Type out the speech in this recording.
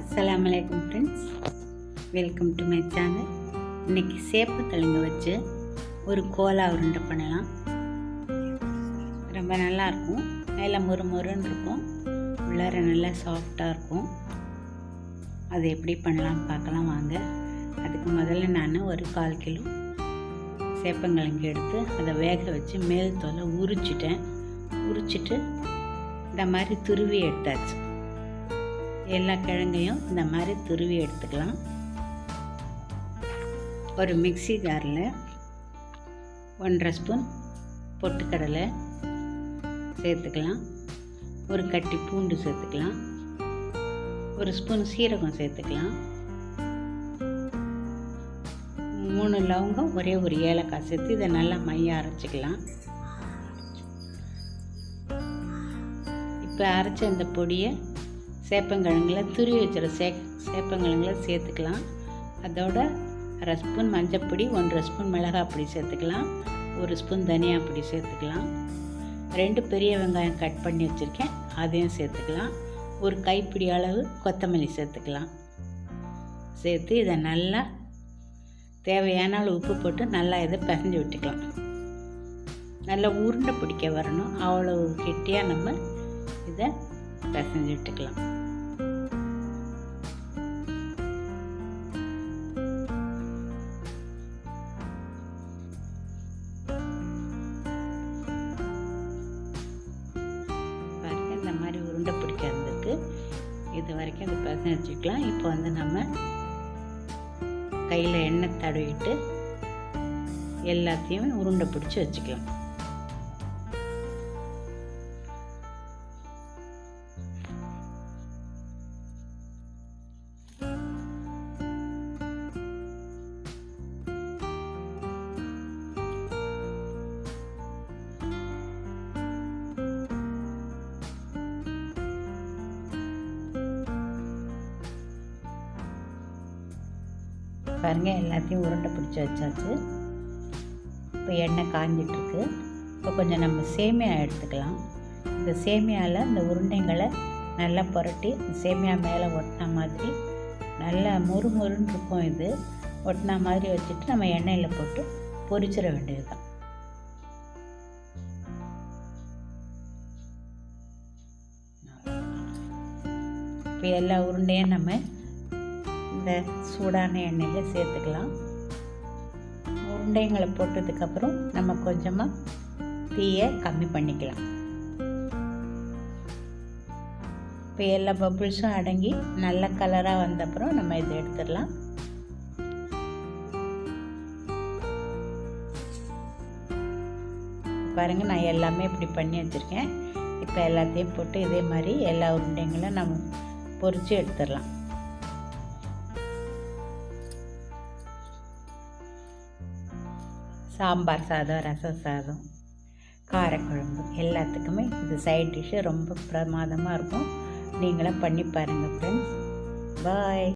அஸ்லாம் வலைக்கம் friends welcome to my channel சேப்பு சேப்பக்கிழங்கு வச்சு ஒரு கோலா உருண்டை பண்ணலாம். ரொம்ப நல்லாயிருக்கும் மேலே மொறு மொறுன்னு இருக்கும். உள்ளார நல்லா சாஃப்டாக இருக்கும். அது எப்படி பண்ணலாம் பார்க்கலாம் வாங்க. அதுக்கு முதல்ல நான் ஒரு கால் கிலோ சேப்பங்கிழங்கு எடுத்து அதை வேக வச்சு மேல் தோலை உரிச்சிட்டேன். உரிச்சிட்டு இந்த மாதிரி துருவி எடுத்தாச்சு. எல்லா கிழங்கையும் இந்த மாதிரி துருவி எடுத்துக்கலாம். ஒரு மிக்ஸி ஜாரில் ஒன்றரை ஸ்பூன் பொட்டுக்கடலை சேர்த்துக்கலாம். ஒரு கட்டி பூண்டு சேர்த்துக்கலாம். ஒரு ஸ்பூன் சீரகம் சேர்த்துக்கலாம். மூணு லவங்கம் ஒரே ஒரு ஏலக்காய் சேர்த்து இதை நல்லா மைய அரைச்சிக்கலாம். இப்போ அரைச்ச இந்த பொடியை சேப்பங்கிழங்குல துருவி வச்சுற சே சேப்பங்கிழங்குல சேர்த்துக்கலாம். அதோட அரை ஸ்பூன் மஞ்சப்பொடி ஒன்றரை ஸ்பூன் மிளகாய் பொடி சேர்த்துக்கலாம். ஒரு ஸ்பூன் தனியா பொடி சேர்த்துக்கலாம். ரெண்டு பெரிய வெங்காயம் கட் பண்ணி வச்சுருக்கேன் அதையும் சேர்த்துக்கலாம். ஒரு கைப்பிடி அளவு கொத்தமல்லி சேர்த்துக்கலாம். சேர்த்து இதை நல்லா தேவையான அளவு உப்பு போட்டு நல்லா இதை பிசைஞ்சு விட்டுக்கலாம். நல்லா உருண்டை பிடிக்க வரணும். அவ்வளோ கெட்டியாக நம்ம இதை பிசைஞ்சு விட்டுக்கலாம். வரைக்கும் அது பிசைஞ்சு வச்சுக்கலாம் இப்போ வந்து நம்ம கையில் எண்ணெய் தடவிட்டு எல்லாத்தையும் உருண்டை பிடிச்சி வச்சுக்கலாம். பாருங்கள் எல்லாத்தையும் உருண்டை பிடிச்சி வச்சாச்சு. இப்போ எண்ணெய் காஞ்சிட்ருக்கு. இப்போ கொஞ்சம் நம்ம சேமியா எடுத்துக்கலாம். இந்த சேமியாவில் இந்த உருண்டைங்களை நல்லா புரட்டி சேமியா மேலே ஒட்டின மாதிரி நல்லா முறுமுறுன்னு இருக்கும் இது. ஒட்டின மாதிரி வச்சுட்டு நம்ம எண்ணெயில் போட்டு பொரிச்சிட வேண்டியது தான் இப்போ எல்லா உருண்டையும் நம்ம இந்த சூடான எண்ணெயில் சேர்த்துக்கலாம். உருண்டைங்களை போட்டதுக்கப்புறம் நம்ம கொஞ்சமாக தீயை கம்மி பண்ணிக்கலாம். இப்போ எல்லா பப்புள்ஸும் அடங்கி நல்ல கலராக வந்தப்புறம் நம்ம இதை எடுத்துடலாம். பாருங்கள் நான் எல்லாமே இப்படி பண்ணி வச்சுருக்கேன். இப்போ எல்லாத்தையும் போட்டு இதே மாதிரி எல்லா உருண்டைங்களும் நம்ம பொரித்து எடுத்துடலாம். சாம்பார் சாதம் ரசம் சாதம் காரக்குழம்பு எல்லாத்துக்குமே இது சைட் டிஷ்ஷு ரொம்ப பிரமாதமாக இருக்கும். நீங்களும் பண்ணி பாருங்கள் ஃப்ரெண்ட்ஸ் பாய்